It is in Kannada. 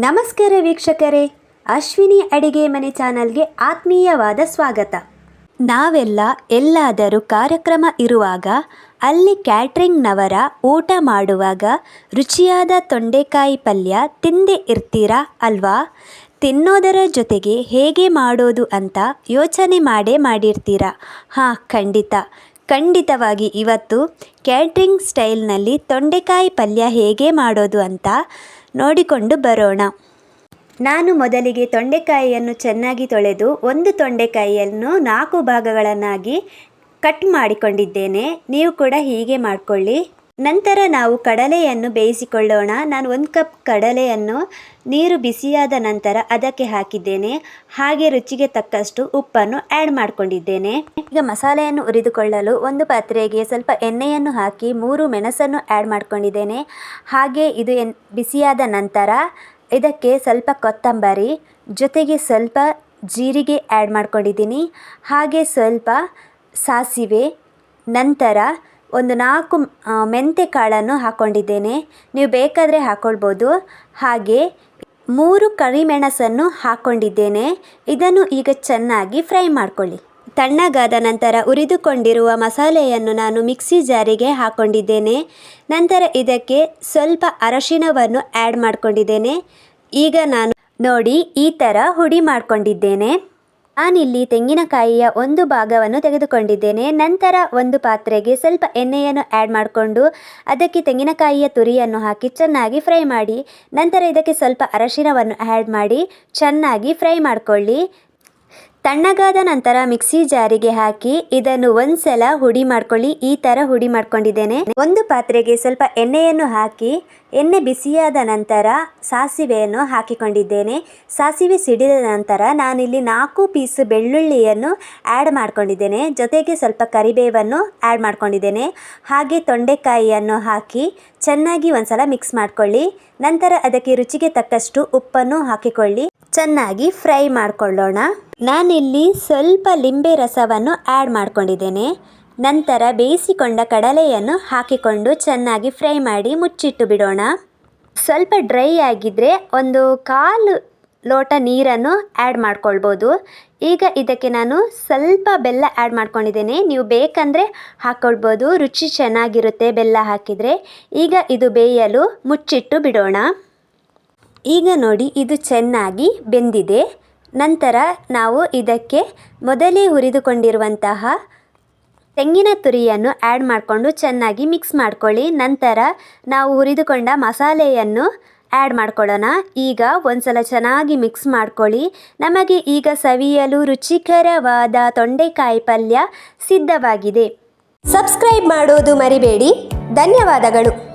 ನಮಸ್ಕಾರ ವೀಕ್ಷಕರೇ. ಅಶ್ವಿನಿ ಅಡಿಗೆ ಮನೆ ಚಾನಲ್ಗೆ ಆತ್ಮೀಯವಾದ ಸ್ವಾಗತ. ನಾವೆಲ್ಲ ಎಲ್ಲಾದರೂ ಕಾರ್ಯಕ್ರಮ ಇರುವಾಗ, ಅಲ್ಲಿ ಕ್ಯಾಟ್ರಿಂಗ್ನವರ ಊಟ ಮಾಡುವಾಗ ರುಚಿಯಾದ ತೊಂಡೆಕಾಯಿ ಪಲ್ಯ ತಿಂದೇ ಇರ್ತೀರಾ ಅಲ್ವಾ? ತಿನ್ನೋದರ ಜೊತೆಗೆ ಹೇಗೆ ಮಾಡೋದು ಅಂತ ಯೋಚನೆ ಮಾಡೇ ಮಾಡಿರ್ತೀರಾ? ಹಾಂ, ಖಂಡಿತ. ಖಂಡಿತವಾಗಿ ಇವತ್ತು ಕ್ಯಾಟ್ರಿಂಗ್ ಸ್ಟೈಲ್ನಲ್ಲಿ ತೊಂಡೆಕಾಯಿ ಪಲ್ಯ ಹೇಗೆ ಮಾಡೋದು ಅಂತ ನೋಡಿಕೊಂಡು ಬರೋಣ. ನಾನು ಮೊದಲಿಗೆ ತೊಂಡೆಕಾಯಿಯನ್ನು ಚೆನ್ನಾಗಿ ತೊಳೆದು ಒಂದು ತೊಂಡೆಕಾಯಿಯನ್ನು ನಾಲ್ಕು ಭಾಗಗಳನ್ನಾಗಿ ಕಟ್ ಮಾಡಿಕೊಂಡಿದ್ದೇನೆ. ನೀವು ಕೂಡ ಹೀಗೆ ಮಾಡಿಕೊಳ್ಳಿ. ನಂತರ ನಾವು ಕಡಲೆಯನ್ನು ಬೇಯಿಸಿಕೊಳ್ಳೋಣ. ನಾನು ಒಂದು ಕಪ್ ಕಡಲೆಯನ್ನು ನೀರು ಬಿಸಿಯಾದ ನಂತರ ಅದಕ್ಕೆ ಹಾಕಿದ್ದೇನೆ. ಹಾಗೆ ರುಚಿಗೆ ತಕ್ಕಷ್ಟು ಉಪ್ಪನ್ನು ಆ್ಯಡ್ ಮಾಡಿಕೊಂಡಿದ್ದೇನೆ. ಈಗ ಮಸಾಲೆಯನ್ನು ಹುರಿದುಕೊಳ್ಳಲು ಒಂದು ಪಾತ್ರೆಗೆ ಸ್ವಲ್ಪ ಎಣ್ಣೆಯನ್ನು ಹಾಕಿ ಮೂರು ಮೆಣಸನ್ನು ಆ್ಯಡ್ ಮಾಡಿಕೊಂಡಿದ್ದೇನೆ. ಹಾಗೆ ಇದು ಎನ್, ಬಿಸಿಯಾದ ನಂತರ ಇದಕ್ಕೆ ಸ್ವಲ್ಪ ಕೊತ್ತಂಬರಿ, ಜೊತೆಗೆ ಸ್ವಲ್ಪ ಜೀರಿಗೆ ಆ್ಯಡ್ ಮಾಡ್ಕೊಂಡಿದ್ದೀನಿ. ಹಾಗೆ ಸ್ವಲ್ಪ ಸಾಸಿವೆ, ನಂತರ ಒಂದು ನಾಲ್ಕು ಮೆಂತೆ ಕಾಳನ್ನು ಹಾಕ್ಕೊಂಡಿದ್ದೇನೆ ನೀವು ಬೇಕಾದರೆ ಹಾಕ್ಕೊಳ್ಬೋದು ಹಾಗೆ ಮೂರು ಕರಿಮೆಣಸನ್ನು ಹಾಕ್ಕೊಂಡಿದ್ದೇನೆ ಇದನ್ನು ಈಗ ಚೆನ್ನಾಗಿ ಫ್ರೈ ಮಾಡ್ಕೊಳ್ಳಿ. ತಣ್ಣಗಾದ ನಂತರ ಉರಿದುಕೊಂಡಿರುವ ಮಸಾಲೆಯನ್ನು ನಾನು ಮಿಕ್ಸಿ ಜಾರಿಗೆ ಹಾಕ್ಕೊಂಡಿದ್ದೇನೆ ನಂತರ ಇದಕ್ಕೆ ಸ್ವಲ್ಪ ಅರಶಿನವನ್ನು ಆ್ಯಡ್ ಮಾಡ್ಕೊಂಡಿದ್ದೇನೆ. ಈಗ ನಾನು ನೋಡಿ ಈ ಥರ ಹುಡಿ ಮಾಡ್ಕೊಂಡಿದ್ದೇನೆ. ನಾನಿಲ್ಲಿ ತೆಂಗಿನಕಾಯಿಯ ಒಂದು ಭಾಗವನ್ನು ತೆಗೆದುಕೊಂಡಿದ್ದೇನೆ. ನಂತರ ಒಂದು ಪಾತ್ರೆಗೆ ಸ್ವಲ್ಪ ಎಣ್ಣೆಯನ್ನು ಆ್ಯಡ್ ಮಾಡಿಕೊಂಡು ಅದಕ್ಕೆ ತೆಂಗಿನಕಾಯಿಯ ತುರಿಯನ್ನು ಹಾಕಿ ಚೆನ್ನಾಗಿ ಫ್ರೈ ಮಾಡಿ. ನಂತರ ಇದಕ್ಕೆ ಸ್ವಲ್ಪ ಅರಶಿನವನ್ನು ಆ್ಯಡ್ ಮಾಡಿ ಚೆನ್ನಾಗಿ ಫ್ರೈ ಮಾಡಿಕೊಳ್ಳಿ. ತಣ್ಣಗಾದ ನಂತರ ಮಿಕ್ಸಿ ಜಾರಿಗೆ ಹಾಕಿ ಇದನ್ನು ಒಂದ್ಸಲ ಹುಡಿ ಮಾಡ್ಕೊಳ್ಳಿ. ಈ ಥರ ಹುಡಿ ಮಾಡ್ಕೊಂಡಿದ್ದೇನೆ. ಒಂದು ಪಾತ್ರೆಗೆ ಸ್ವಲ್ಪ ಎಣ್ಣೆಯನ್ನು ಹಾಕಿ, ಎಣ್ಣೆ ಬಿಸಿಯಾದ ನಂತರ ಸಾಸಿವೆಯನ್ನು ಹಾಕಿಕೊಂಡಿದ್ದೇನೆ. ಸಾಸಿವೆ ಸಿಡಿದ ನಂತರ ನಾನಿಲ್ಲಿ ನಾಲ್ಕು ಪೀಸ್ ಬೆಳ್ಳುಳ್ಳಿಯನ್ನು ಆ್ಯಡ್ ಮಾಡ್ಕೊಂಡಿದ್ದೇನೆ. ಜೊತೆಗೆ ಸ್ವಲ್ಪ ಕರಿಬೇವನ್ನು ಆ್ಯಡ್ ಮಾಡ್ಕೊಂಡಿದ್ದೇನೆ. ಹಾಗೆ ತೊಂಡೆಕಾಯಿಯನ್ನು ಹಾಕಿ ಚೆನ್ನಾಗಿ ಒಂದ್ಸಲ ಮಿಕ್ಸ್ ಮಾಡ್ಕೊಳ್ಳಿ. ನಂತರ ಅದಕ್ಕೆ ರುಚಿಗೆ ತಕ್ಕಷ್ಟು ಉಪ್ಪನ್ನು ಹಾಕಿಕೊಳ್ಳಿ. ಚೆನ್ನಾಗಿ ಫ್ರೈ ಮಾಡಿಕೊಳ್ಳೋಣ. ನಾನಿಲ್ಲಿ ಸ್ವಲ್ಪ ಲಿಂಬೆ ರಸವನ್ನು ಆ್ಯಡ್ ಮಾಡ್ಕೊಂಡಿದ್ದೇನೆ. ನಂತರ ಬೇಯಿಸಿಕೊಂಡ ಕಡಲೆಯನ್ನು ಹಾಕಿಕೊಂಡು ಚೆನ್ನಾಗಿ ಫ್ರೈ ಮಾಡಿ ಮುಚ್ಚಿಟ್ಟು ಬಿಡೋಣ. ಸ್ವಲ್ಪ ಡ್ರೈ ಆಗಿದ್ದರೆ ಒಂದು ಕಾಲು ಲೋಟ ನೀರನ್ನು ಆ್ಯಡ್ ಮಾಡ್ಕೊಳ್ಬೋದು. ಈಗ ಇದಕ್ಕೆ ನಾನು ಸ್ವಲ್ಪ ಬೆಲ್ಲ ಆ್ಯಡ್ ಮಾಡ್ಕೊಂಡಿದ್ದೇನೆ. ನೀವು ಬೇಕಂದರೆ ಹಾಕ್ಕೊಳ್ಬೋದು ರುಚಿ ಚೆನ್ನಾಗಿರುತ್ತೆ ಬೆಲ್ಲ ಹಾಕಿದರೆ. ಈಗ ಇದು ಬೇಯಲು ಮುಚ್ಚಿಟ್ಟು ಬಿಡೋಣ. ಈಗ ನೋಡಿ ಇದು ಚೆನ್ನಾಗಿ ಬೆಂದಿದೆ. ನಂತರ ನಾವು ಇದಕ್ಕೆ ಮೊದಲೇ ಹುರಿದುಕೊಂಡಿರುವಂತಹ ತೆಂಗಿನ ತುರಿಯನ್ನು ಆ್ಯಡ್ ಮಾಡಿಕೊಂಡು ಚೆನ್ನಾಗಿ ಮಿಕ್ಸ್ ಮಾಡ್ಕೊಳ್ಳಿ. ನಂತರ ನಾವು ಹುರಿದುಕೊಂಡ ಮಸಾಲೆಯನ್ನು ಆ್ಯಡ್ ಮಾಡ್ಕೊಳ್ಳೋಣ. ಈಗ ಒಂದ್ಸಲ ಚೆನ್ನಾಗಿ ಮಿಕ್ಸ್ ಮಾಡ್ಕೊಳ್ಳಿ. ನಮಗೆ ಈಗ ಸವಿಯಲು ರುಚಿಕರವಾದ ತೊಂಡೆಕಾಯಿ ಪಲ್ಯ ಸಿದ್ಧವಾಗಿದೆ. ಸಬ್ಸ್ಕ್ರೈಬ್ ಮಾಡೋದು ಮರಿಬೇಡಿ. ಧನ್ಯವಾದಗಳು.